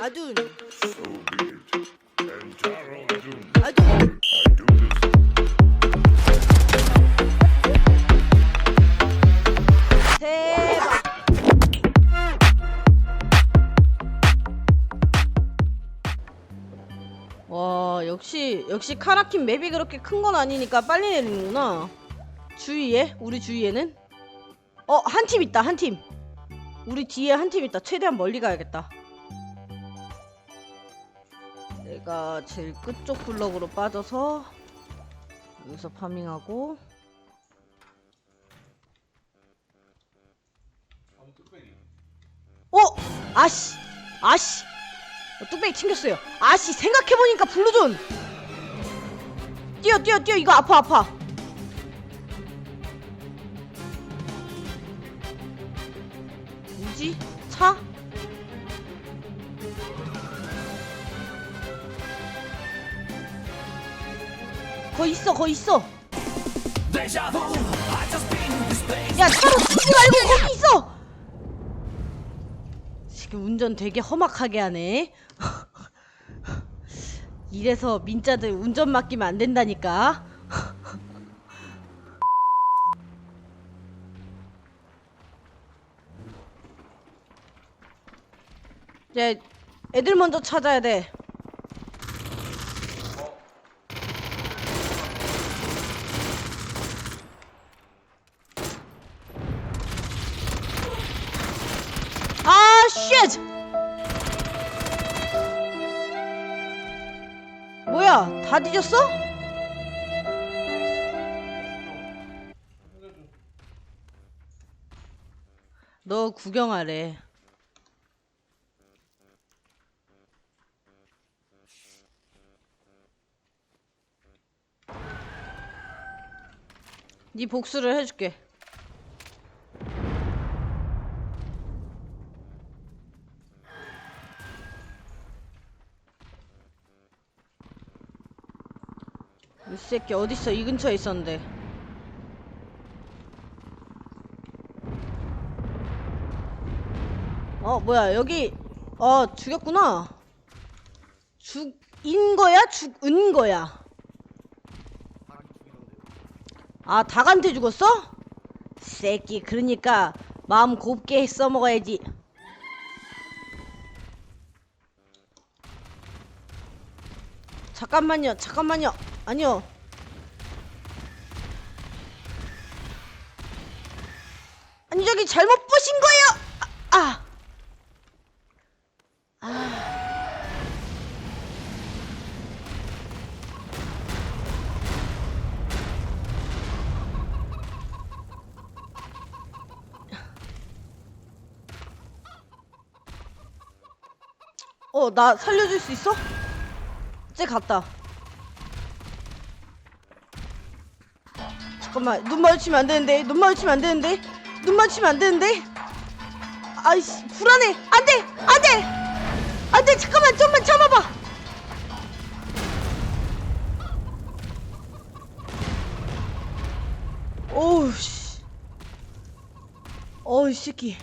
아둔. 아둔. 대박. 와 역시 역시 카라킨 맵이 그렇게 큰 건 아니니까 빨리 내리는구나. 주위에 우리 주위에는 어한 팀 있다 한 팀. 우리 뒤에 한 팀 있다. 최대한 멀리 가야겠다. 내가 제일 끝쪽 블럭으로 빠져서 여기서 파밍하고 어 아씨 아씨 어, 뚝배기 챙겼어요. 아씨 생각해보니까 블루존 뛰어 뛰어 뛰어 이거 아파 아파. 거기 있어 거기 있어. 야 차로 뛰지 말고 거기 있어! 지금 운전 되게 험악하게 하네. 이래서 민자들 운전 맡기면 안 된다니까. 이제 애들 먼저 찾아야 돼 아, 쉣! 뭐야, 다 뒤졌어? 너 구경하래. 네 복수를 해줄게. 이 새끼 어딨어? 이 근처에 있었는데. 어, 뭐야, 여기, 어, 죽였구나. 죽인 거야? 죽은 거야? 아, 닭한테 죽었어? 새끼, 그러니까, 마음 곱게 써먹어야지. 잠깐만요, 잠깐만요. 아니요. 아니 저기 잘못 보신 거예요. 아. 아. 아. 어, 나 살려줄 수 있어? 쟤 갔다. 잠깐만 눈 마주치면 안 되는데 눈 마주치면 안 되는데 눈 마주치면 안 되는데. 아이씨 불안해. 안돼 안돼. 안돼 잠깐만 좀만 참아봐. 오우 씨. 어우 이 새끼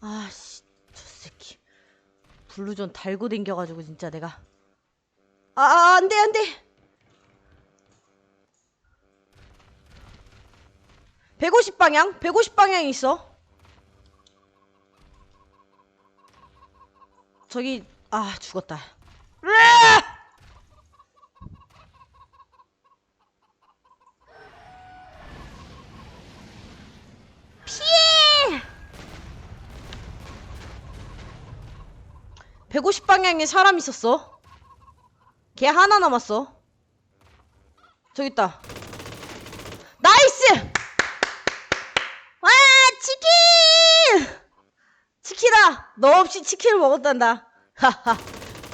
아씨 저 새끼 블루존 달고 댕겨가지고 진짜 내가. 아, 아 안돼 안돼! 150 방향? 150 방향 있어. 저기 아 죽었다. 으아! 피해 150 방향에 사람 있었어. 걔 하나 남았어. 저기 있다. 나이스! 와, 치킨! 치킨아! 너 없이 치킨을 먹었단다. 하하,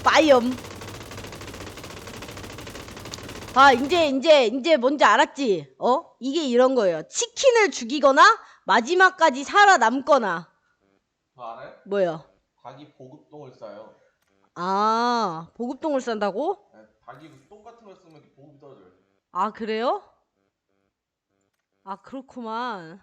빠이엄. 아, 이제, 이제, 이제 뭔지 알았지? 어? 이게 이런 거예요. 치킨을 죽이거나, 마지막까지 살아남거나. 뭐요? 닭이 보급똥을 싸요 아, 보급동을 싼다고? 네, 닭이 똥 같은 걸 쓰면 보급이 떨어져요 아, 그래요? 아, 그렇구만.